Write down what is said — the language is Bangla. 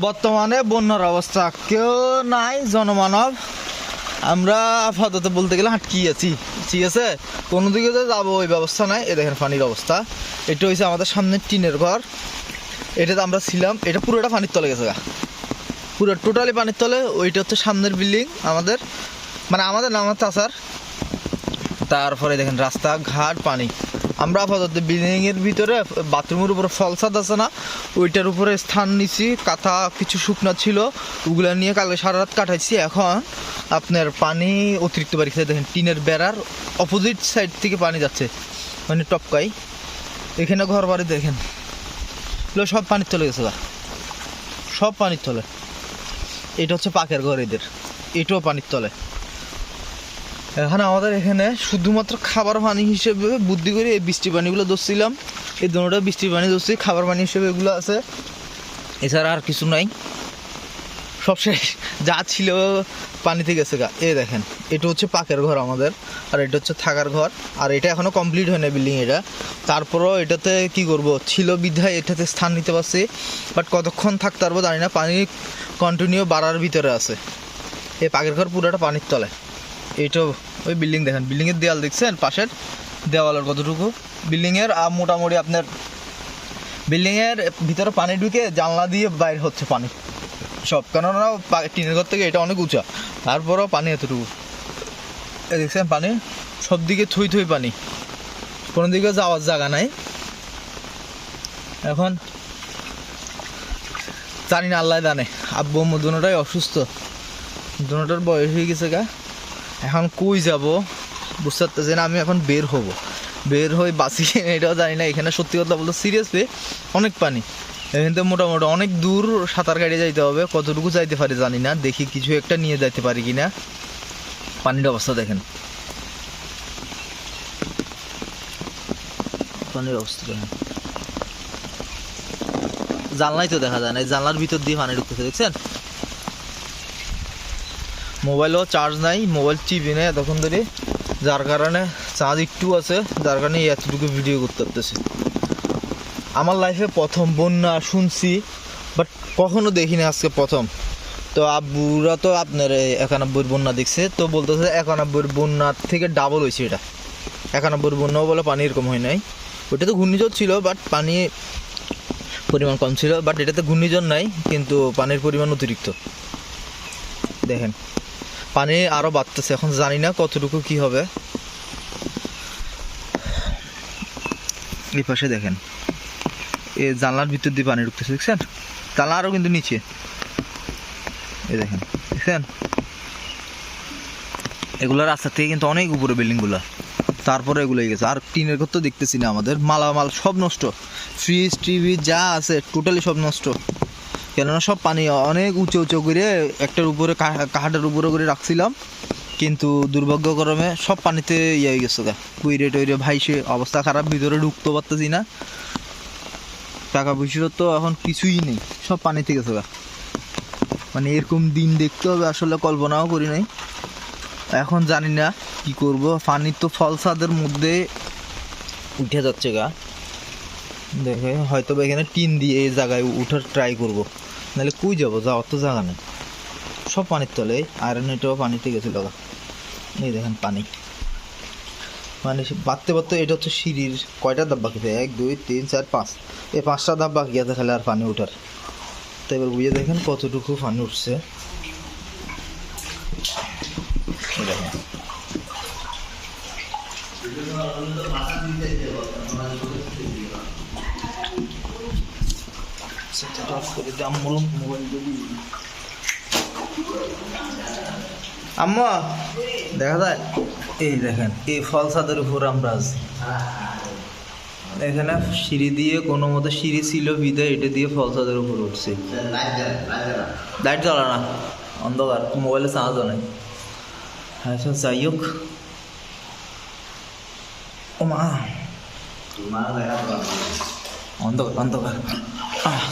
বর্তমানে বন্যার অবস্থা। কেউ নাই, জনমানব। আমরা আপাতত বলতে গেলে হাটকি আছি। ঠিক আছে? কোনো দিকে তো যাব, ওই ব্যবস্থা নাই। এ দেখেন পানির অবস্থা। এটা হয়েছে আমাদের সামনে টিনের ঘর। এটাতে আমরা ছিলাম। এটা পুরোটা পানির তলে গেছে গা। পুরো টোটালি পানির তলে। ওইটা হচ্ছে সামনের বিল্ডিং আমাদের। মানে আমাদের নাম হচ্ছে আসার তারপরে দেখেন রাস্তা, ঘাট, পানি। আমরা আপাতত বিল্ডিং এর ভিতরে বাথরুমের উপরে ফলসাদ আছে না, ওইটার উপরে স্থান নিছি, কাঁথা কিছু শুকনা ছিল, ওগুলা নিয়ে কালকে সারা রাত কাটাইছি। এখন আপনার পানি অতিরিক্ত বাড়িছে, দেখেন, টিনের বেড়ার অপোজিট সাইড থেকে পানি যাচ্ছে মানে টপকাই। এখানে ঘর বাড়ি দেখেন। এগুলো সব পানির তলে গেছে। সব পানির তলে। এটা হচ্ছে পাকের ঘর এদের। এটাও পানির তলে। এখানে আমাদের এখানে শুধুমাত্র খাবার পানি হিসেবে বুদ্ধি করে এই বৃষ্টি পানিগুলো ধরছিলাম। এই দুটোটা বৃষ্টি পানি ধরছি, খাবার পানি হিসেবে এগুলো আছে। এছাড়া আর কিছু নাই। সব শেষ। যা ছিল পানিতে গেছে গা। এ দেখেন, এটা হচ্ছে পাকের ঘর আমাদের, আর এটা হচ্ছে থাকার ঘর, আর এটা এখনও কমপ্লিট হয় না বিল্ডিং এটা। তারপরও এটাতে কি করব? ছিল বিধায় এটাতে স্থান নিতে পারছি বাট কতক্ষণ থাকতে পারব জানি না। পানি কন্টিনিউ বাড়ার ভিতরে আছে। এই পাকের ঘর পুরোটা পানির তলে। এইটা, ওই বিল্ডিং দেখেন, বিল্ডিংয়ের দেওয়াল দেখছেন, পাশের দেওয়ালের কতটুকু? বিল্ডিংয়ের মোটামুটি আপনার, বিল্ডিংয়ের ভিতরে পানি ঢুকে জানলা দিয়ে বাইরে হচ্ছে পানি। সব, কেননা টিনের ঘর থেকে এটা অনেক উঁচা, তারপরেও পানি এতটুকু। দেখছেন পানি? সব দিকে থই থই পানি। কোনো দিকে যাওয়ার জায়গা নাই। এখন, জানি না আল্লাহ জানে, আব্বু আম্মু অসুস্থ। দুটার বয়স হয়ে গেছে গা। এখন কই যাব? বুঝতে পারতেছি না, আমি এখন বের হব। বের হয়ে বাসি এটাও জানি না, এখানে সত্যি কথা বলতে সিরিয়াসলি অনেক পানি। এখান থেকে মোটামুটি অনেক দূর সাঁতার কাটিয়ে যাইতে হবে, কতটুকু যাইতে পারি জানি না, দেখি কিছু একটা নিয়ে যাইতে পারি কি না পানির অবস্থা দেখেন। পানির অবস্থা দেখেন। জানলাই তো দেখা যায় না জানলার ভিতর দিয়ে পানি ঢুকতেছে, দেখছেন? মোবাইলও চার্জ নাই, মোবাইল চিপি নেই, এতক্ষণ ধরে। যার কারণে চার্জ একটু আছে, যার কারণে এতটুকু ভিডিও করতে পারতেছি। আমার লাইফে প্রথম বন্যা শুনছি বাট কখনো দেখিনি আজকে প্রথম। তো আব্বুরা তো আপনার একানব্বই বন্যা দেখছে, তো বলতেছে একানব্বই বন্যার থেকে ডাবল হয়েছে এটা। একানব্বই বন্যাও বলে পানি এরকম হয় নাই। ওটা তো ঘূর্ণিঝড় ছিল বাট পানি পরিমাণ কম ছিল বাট এটাতে ঘূর্ণিঝড় নাই, কিন্তু পানির পরিমাণ অতিরিক্ত। দেখেন। পানি আরও বাড়তেছে, এখন জানি না কতটুকু কি হবে। এই পাশে দেখেন এই জানলার ভিতর দিয়ে পানি ঢুকতেছে, দেখছেন? জানলা আরও কিন্তু নিচে। এই দেখেন, দেখছেন? এগুলো রাস্তা থেকে কিন্তু অনেক উপরে বিল্ডিংগুলো। তারপরে এগুলো গেছে। আর টিনের ঘর তো দেখতেছি না আমাদের। মালামাল সব নষ্ট। ফ্রিজ টিভি যা আছে টোটালি সব নষ্ট। কেননা সব পানি অনেক উঁচু উঁচু করে একটার উপরে কাহাটার উপরে করে রাখছিলাম। কিন্তু দুর্ভাগ্যক্রমে সব পানিতে ইয়ে হয়ে গেছে গা। কুইরে টুইরে ভাইসে অবস্থা খারাপ, ভিতরে ঢুকতে পারতেছি না। টাকা পয়সা তো এখন কিছুই নেই, সব পানিতে গেছে গা। মানে এরকম দিন দেখতে হবে, আসলে কল্পনাও করি নাই। এখন জানি না কি করব পানি তো ফলসাদের মধ্যে উঠে যাচ্ছে গা। দেখে হয়তো বা এখানে টিন দিয়ে এই জায়গায় উঠার ট্রাই করব। নাহলে কুই যাব? যাওয়ার তো জায়গা নেই। সব পানির তলে আয়রন এটাও পানিতে গেছিল এই দেখেন পানি। মানে বাড়তে বাড়তে এটা হচ্ছে সিঁড়ির কয়টা ধাপ বাকি? এক, দুই, তিন, চার, পাঁচ। এই পাঁচটা ধাপ বাকি আছে খালি আর পানি ওঠার তো এবার বুঝে দেখেন কতটুকু পানি উঠছে। সেটা অফ করে দিই আম্মুর মোবাইল যদি আম্মা দেখা যায়? এই দেখেন এই ফল ছাদের উপর আমরা আছি। এখানে সিঁড়ি দিয়ে কোনো মতো সিঁড়ি ছিল বিদায় এটা দিয়ে ফল ছাদের উপর উঠছি। লাইট জ্বলা না অন্ধকার মোবাইলে চার্জও নেই। আচ্ছা যাই হোক। ও মা। অন্ধকার অন্ধকার। Oh,